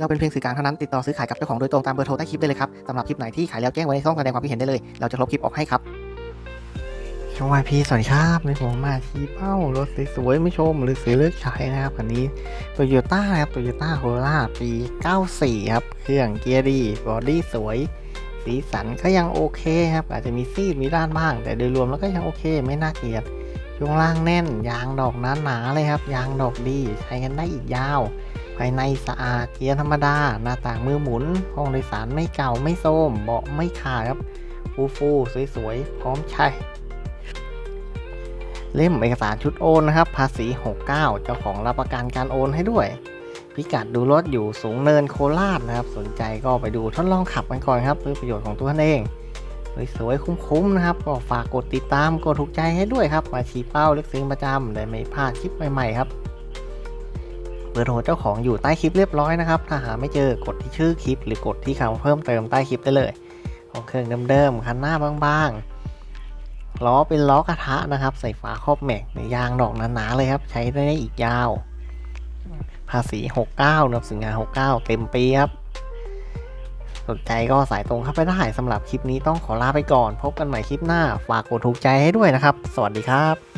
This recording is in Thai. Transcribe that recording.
เราเป็นเพียงสื่อกลางเท่านั้นติดต่อซื้อขายกับเจ้าของโดยตรงตามเบอร์โทรใต้คลิปได้เลยครับสำหรับคลิปไหนที่ขายแล้วแจ้งไว้ในช่องแสดงความคิดเห็นได้เลย เราจะลบคลิปออกให้ครับช่องวายพีสวัสดีครับในผมมาที่เป้ารถสวยๆไม่ชม หรือซื้อเลือกใช้นะครับคันนี้โตโยต้าครับโตโยต้าโคโรล่าปี 94 ครับ เครื่องเกียร์ดีบอดี้สวย สีสันก็ยังโอเคครับ อาจจะมีซีดมีด้านบ้าง แต่โดยรวมแล้วก็ยังโอเค ไม่น่าเกลียดช่วงล่างแน่น ยางดอกหนาๆเลยครับ ยางดอกดีใช้กันได้อีกยาวายในสะอาดเกียร์ธรรมดา หน้าต่างมือหมุน ห้องโดยสารไม่เก่าไม่โทมเบาะไม่ขาดครับ ฟูฟูสวยๆ พร้อมใช้ เล่มเอกสารชุดโอนนะครับ ภาษี 69 เจ้าของรับประกันการโอนให้ด้วย พิกัดดูรถอยู่สูงเนินโคราชนะครับ สนใจก็ไปดูทดลองขับกันก่อนครับเพื่อประโยชน์ของตัวท่านเองสวยๆคุ้มๆนะครับ ก็ฝากกดติดตามกดถูกใจให้ด้วยครับ มาชี้เป้าเลือกซื้อประจำได้ไม่พลาดคลิปใหม่ๆครับ เบอร์โทรเจ้าของอยู่ใต้คลิปเรียบร้อยนะครับ ถ้าหาไม่เจอกดที่ชื่อคลิป หรือกดที่คำเพิ่มเติมใต้คลิปได้เลยของเครื่องเดิมๆคันหน้าบางๆ ล้อเป็นล้อกระทะนะครับ ใส่ฝาครอบแม็กในยางดอกหนาๆเลยครับ ใช้ได้อีกยาว ภาษี 69นะครับสิงหา69 เต็มปีครับสนใจก็สายตรงเข้าไปได้สำหรับคลิปนี้ต้องขอลาไปก่อน พบกันใหม่คลิปหน้า ฝากกดถูกใจให้ด้วยนะครับ สวัสดีครับ